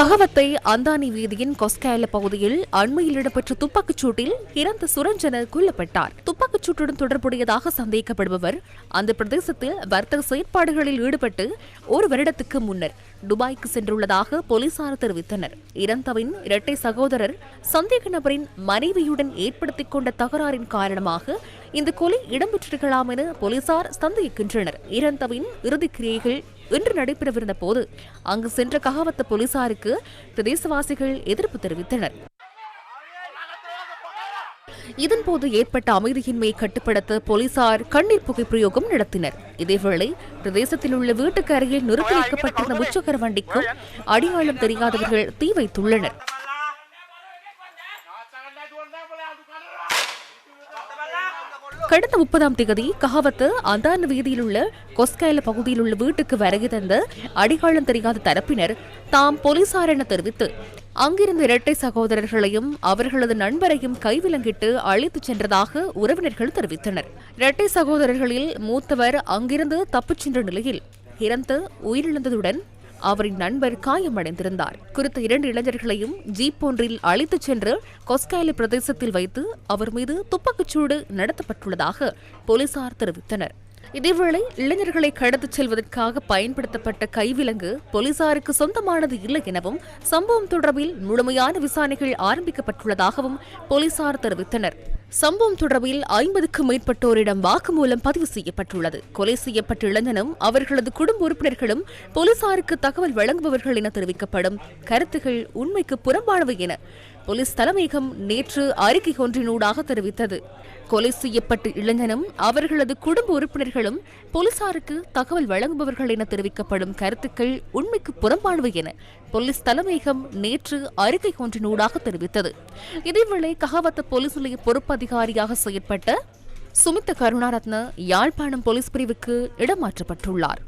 ககவத்தை அந்தானி வீதியின் கொஸ்காயல பகுதியில் அண்மையில் இடம்பெற்ற துப்பாக்கிச் சூட்டில் இறந்த சுரஞ்சன கொல்லப்பட்டார். துப்பாக்கிச் சூட்டுடன் தொடர்புடையதாக சந்தேகிக்கப்படுபவர் அந்த பிரதேசத்தில் வர்த்தக செயற்பாடுகளில் ஈடுபட்டு ஒரு வருடத்துக்கு முன்னர் துபாய்க்கு சென்றுள்ளதாக போலீசார் தெரிவித்தனர். இறந்தவின் இரட்டை சகோதரர் சந்தேக நபரின் மனைவியுடன் ஏற்படுத்திக் கொண்ட தகராறின் காரணமாக இந்த கொலை இடம்பெற்றிருக்கலாம் என போலீசார் சந்தேகிக்கின்றனர். இறந்தவின் இறுதிக்கிரியைகள் இன்று நடைபெறவிருந்த போது அங்கு சென்ற ககாவத்த போலீசாருக்கு பிரதேசவாசிகள் எதிர்ப்பு தெரிவித்தனர். இதன்போது ஏற்பட்ட அமைதியின்மையை கட்டுப்படுத்த போலீசார் கண்ணீர் புகை பிரயோகம் நடத்தினர். இதேவேளை பிரதேசத்தில் உள்ள வீட்டுக்கு அருகில் நிறுத்தி வைக்கப்பட்டிருந்த முச்சக்கர வண்டிக்கும் அடையாளம் தெரியாதவர்கள் தீ வைத்துள்ளனர். கடந்த முப்பதாம் தேதி கஹாவத்து அந்தான வீதியில் உள்ள கொஸ்கைல பகுதியில் உள்ள வீட்டுக்கு வருகை தந்த அடிகாலம் தெரியாத தரப்பினர் தாம் போலீசார் என தெரிவித்து அங்கிருந்த இரட்டை சகோதரர்களையும் அவர்களது நண்பரையும் கைவிலங்கிட்டு அழைத்துச் சென்றதாக உறவினர்கள் தெரிவித்தனர். இரட்டை சகோதரர்களில் மூத்தவர் அங்கிருந்து தப்பிச் சென்ற நிலையில் இறந்து உயிரிழந்ததுடன் அவரின் நண்பர் காயமடைந்திருந்தார். குறித்த இரண்டு இளைஞர்களையும் ஜீப் ஒன்றில் அழைத்துச் சென்று கொஸ்காலி பிரதேசத்தில் வைத்து அவர் மீது துப்பாக்கிச்சூடு நடத்தப்பட்டுள்ளதாக போலீசார் தெரிவித்தனர். இதேவேளை இளைஞர்களை கடத்திச் செல்வதற்காக பயன்படுத்தப்பட்ட கைவிலங்கு போலீசாருக்கு சொந்தமானது இல்லை எனவும் சம்பவம் தொடர்பில் முழுமையான விசாரணைகள் ஆரம்பிக்கப்பட்டுள்ளதாகவும் போலீசார் தெரிவித்தனர். சம்பவம் தொடர்பில் ஐம்பதுக்கும் மேற்பட்டோரிடம் வாக்குமூலம் பதிவு செய்யப்பட்டுள்ளது. கொலை செய்யப்பட்ட இளைஞனும் அவர்களது குடும்ப உறுப்பினர்களும் போலீசாருக்கு தகவல் வழங்குபவர்கள் என தெரிவிக்கப்படும். கருத்துகள் உண்மைக்கு புறம்பானவை என போலீஸ் தலைமையகம் நேற்று அறிக்கை ஒன்றினூடாக தெரிவித்தது. கொலை செய்யப்பட்ட இளைஞனும் அவர்களது குடும்ப உறுப்பினர்களும் போலீசாருக்கு தகவல் வழங்குபவர்கள் என தெரிவிக்கப்படும் கருத்துக்கள் உண்மைக்கு புறம்பானவை என போலீஸ் தலைமையகம் நேற்று அறிக்கை ஒன்றினூடாக தெரிவித்தது. இதேவேளை ககாவத்த போலீஸ் நிலைய பொறுப்பு அதிகாரியாக செயற்பட்ட சுமித்த கருணாரத்ன யாழ்ப்பாணம் போலீஸ் பிரிவுக்கு இடமாற்றப்பட்டுள்ளார்.